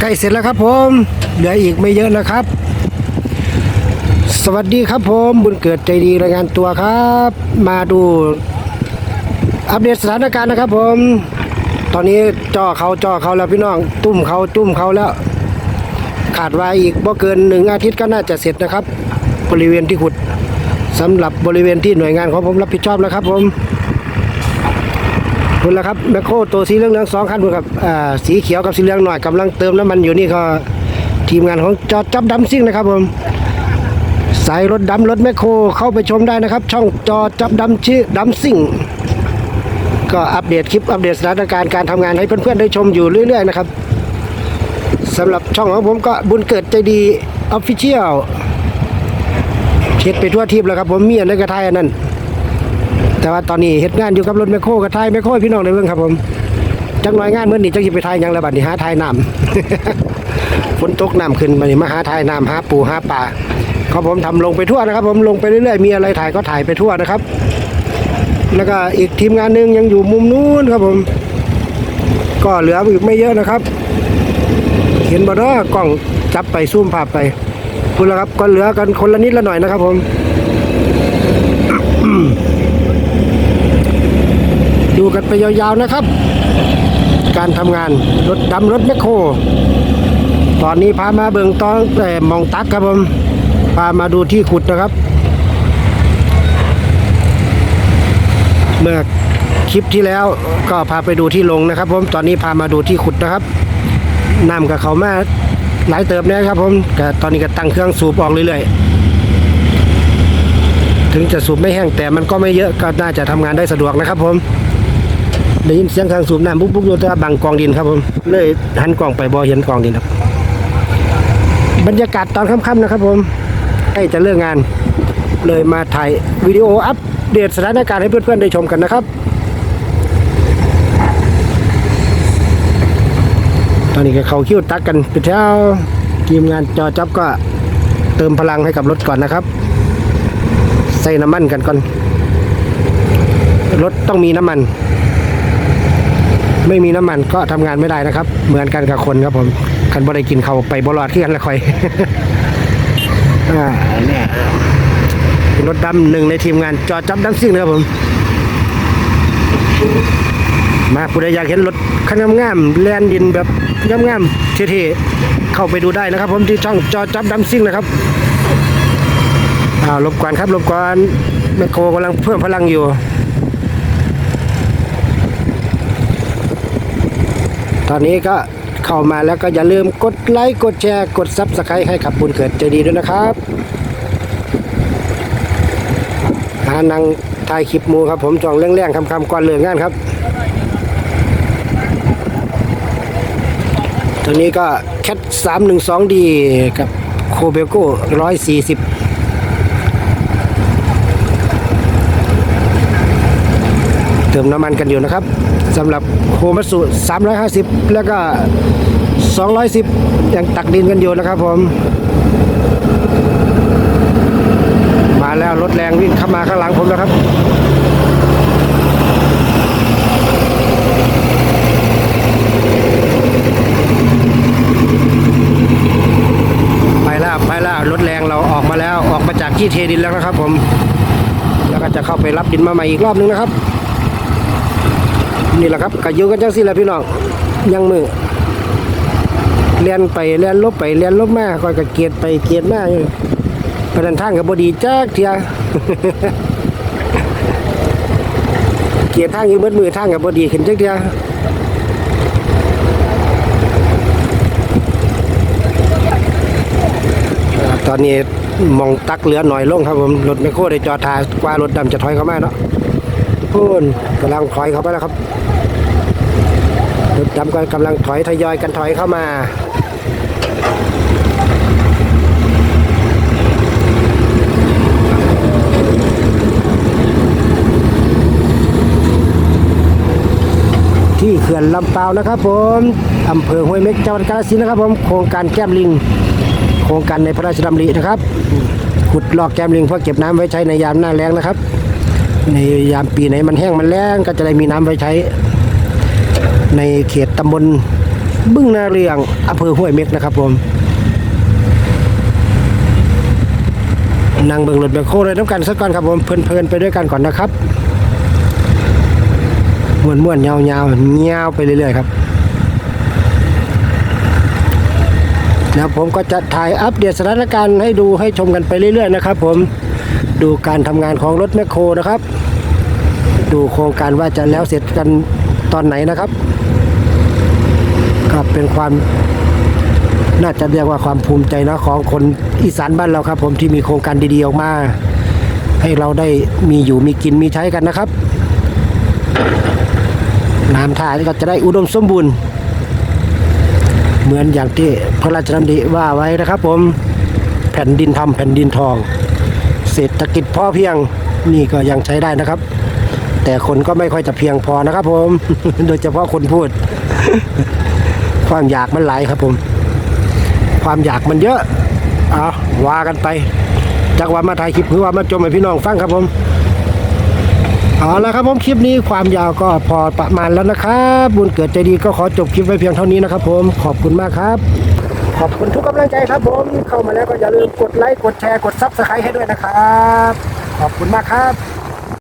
ใกล้เสร็จแล้วครับผมเหลืออีกไม่เยอะนะครับ สวัสดีครับผมบุญเกิดใจดีรายงานตัวครับ มาดูอัปเดตสถานการณ์นะครับ ผม ตอนนี้จ่อเขาจ่อเขาแล้วพี่น้อง ตุ้มเขาตุ้มเขาแล้ว ขาดไว้อีกบ่เกินหนึ่งอาทิตย์ก็น่าจะเสร็จนะครับ บริเวณที่ขุดสำหรับบริเวณที่หน่วยงานของผมรับผิดชอบแล้วครับผม คุณละครับแมคโครตัวสีเหลืองๆสองคันครับอ่าสีเขียวกับสีเหลืองหน่อยกำลังเติมน้ำมันอยู่นี่ก็ทีมงานของจอดจับดำซิ่งนะครับผมสายรถดำรถแมคโครเข้าไปชมได้นะครับ ช่องจอจับดำชื่อดำซิ่ง ก็อัปเดตคลิปอัปเดตสถานการณ์การทำงานให้เพื่อนๆได้ชมอยู่เรื่อย ๆ นะครับสำหรับช่องของผมก็บุญเกิดใจดีออฟฟิเชียลเช็ดไปทั่วทิพย์แล้วครับผมมีอันนั้นกระทายอันนั้น แต่ว่าตอนนี้เฮ็ดงานอยู่กับรถแมคโครกระทายแมคโครพี่น้องได้เบิ่งครับผมจังหน่อยงานเมื่อนี้จังสิไปทายยังแล้วบัดนี้หาทายน้ำฝนตกน้ำขึ้นมานี่มาหาทายน้ำหาปูหาปลาครับผมทำลงไปทั่วนะครับ ผมลงไปเรื่อยๆมีอะไรถ่ายก็ถ่ายไปทั่วนะครับ แล้วก็อีกทีมงานหนึ่งยังอยู่มุมนู้นครับผม ก็เหลืออีกไม่เยอะนะครับ เห็นบ่เนากล้องจับไปซูมภาพไปพูดแล้วครับก็เหลือกันคนละนิดละหน่อยนะครับผม กันไปยาวๆนะครับ การทำงานรถดำรถแมคโคร ตอนนี้พามาเบิงตอนแต่มองตักครับผมพามาดูที่ขุดนะครับ เมื่อคลิปที่แล้วก็พาไปดูที่ลงนะครับ ผมตอนนี้พามาดูที่ขุดนะครับน้ำกับเขามาหลายเติบเนี่ยครับผมแต่ตอนนี้ก็ตั้งเครื่องสูบออกเรื่อยๆ ถึงจะสูบไม่แห้งแต่มันก็ไม่เยอะก็น่าจะทำงานได้สะดวกนะครับผม ได้ยินเสียงเครื่องสูบน้ำปุ๊บปุ๊บอยู่แต่ว่าบังกองดินครับผมเลยหันกล่องไปบอเห็นกองดินครับ บรรยากาศตอนค่ำๆนะครับ ผมใกล้จะเลิกงาน เลยมาถ่ายวิดีโออัปเดตสถานการณ์ให้เพื่อนๆได้ชมกันนะครับ ตอนนี้ก็เขาคิ้วตักกันไปเช้าทีมงานจอจับก็เติมพลังให้กับรถก่อนนะครับ ใส่น้ำมันกันก่อนรถต้องมีน้ำมัน ไม่มีน้ำมันก็ทำงานไม่ได้นะครับ เหมือนกันกับคนครับผมคันบ่ได้กินเขาไปบรอดที่กันละคอยอ่าเนี่ยรถดำหนึ่งในทีมงานจอจับดัมซิ่งนะครับผม มาผู้ใดอยากเห็นรถคันงามๆแลนดินแบบงามๆเท่ๆเข้าไปดูได้นะครับ ผมที่ช่องจอจับดัมซิ่งนะครับอ้าวรบกวนครับรบกวนแมคโครกำลังเพิ่มพลังอยู่ ตอนนี้ก็เข้ามาแล้วก็อย่าลืมกดไลค์กดแชร์กดซับสไครต์ให้ขับบุญเกิดใจดีด้วยนะครับหานังถ่ายคลิปมูครับผมจองเร่งๆคำๆก่อนเลิกงานครับ ตัวนี้ก็แคทสามหนึ่งสองดีกับโคเบโก้ร้อยสี่สิบ เติมน้ำมันกันอยู่นะครับสำหรับโคมัตสุ350 แล้วก็ 210 ยังตักดินกันอยู่นะครับผม มาแล้วรถแรงวิ่งเข้ามาข้างหลังผมแล้วครับไปแล้วไปแล้วรถแรงเราออกมาแล้วออกมาจากที่เทดินแล้วนะครับผม แล้วก็จะเข้าไปรับดินมาใหม่อีกรอบนึงนะครับ นี่แหละครับกะอยู่กันจังสิแหละพี่น้องยังมือเลียนไปเลียนลบไปเลียนลบมาคอยกะเกียดไปเกียดมาอยู่ประเด็นทางกับบดีจักเทียเกียดทางอยู่เบิดมือทางกับบดีขึ้นจักเทียตอนนี้มองตักเหลือหน่อยลงครับผมรถไมโครได้จอดทากว่ารถดำจะถอยเข้ามาเนาะ พูนกำลังถอยเข้าไปแล้วครับรถดำก็กำลังถอยทยอยกันถอยเข้ามาที่เขื่อนลำเปานะครับผมอำเภอห้วยเม็กจังหวัดกาฬสินธุ์นะครับผมโครงการแก้มลิง โครงการในพระราชดำรินะครับ ขุดลอกแก้มลิงเพื่อเก็บน้ำไว้ใช้ในยามหน้าแล้งนะครับ ในยามปีไหนมันแห้งมันแล้งก็จะได้มีน้ำไว้ใช้ ในเขตตำบลบึ้งนาเรียงอำเภอห้วยเม็กนะครับผมนั่งเบิ่งรถแบคโคเลยน้ำกันสักก่อนครับผมเพลินๆไปด้วยกันก่อนนะครับม้วนม้วนๆยาวๆยาวไปเรื่อยๆครับแล้วผมก็จะถ่ายอัปเดตสถานการณ์ให้ดูให้ชมกันไปเรื่อยๆนะครับผม ดูการทำงานของรถแมคโครนะครับ ดูโครงการว่าจะแล้วเสร็จกันตอนไหนนะครับก็เป็นความน่าจะเรียกว่าความภูมิใจนะของคนอีสานบ้านเราครับ ผมที่มีโครงการดีๆออกมา ให้เราได้มีอยู่มีกินมีใช้กันนะครับน้ำท่าก็จะได้อุดมสมบูรณ์ เหมือนอย่างที่พระราชดำริว่าไว้นะครับ ผมแผ่นดินทำแผ่นดินทอง เศรษฐกิจพอเพียงนี่ก็ยังใช้ได้นะครับ แต่คนก็ไม่ค่อยจะเพียงพอนะครับผม โดยเฉพาะคนพูด ความอยากมันหลายครับผม ความอยากมันเยอะเอาว่ากันไปจากว่ามาถ่ายคลิปคือว่ามาจมให้พี่น้องฟังครับผมเอาละครับผมคลิปนี้ความยาวก็พอประมาณแล้วนะครับ บุญเกิดใจดีก็ขอจบคลิปไว้เพียงเท่านี้นะครับผมขอบคุณมากครับ ขอบคุณทุกกำลังใจครับผมเข้ามาแล้วก็อย่าลืมกดไลค์กดแชร์กดซับสไครต์ให้ด้วยนะครับ ขอบคุณมากครับ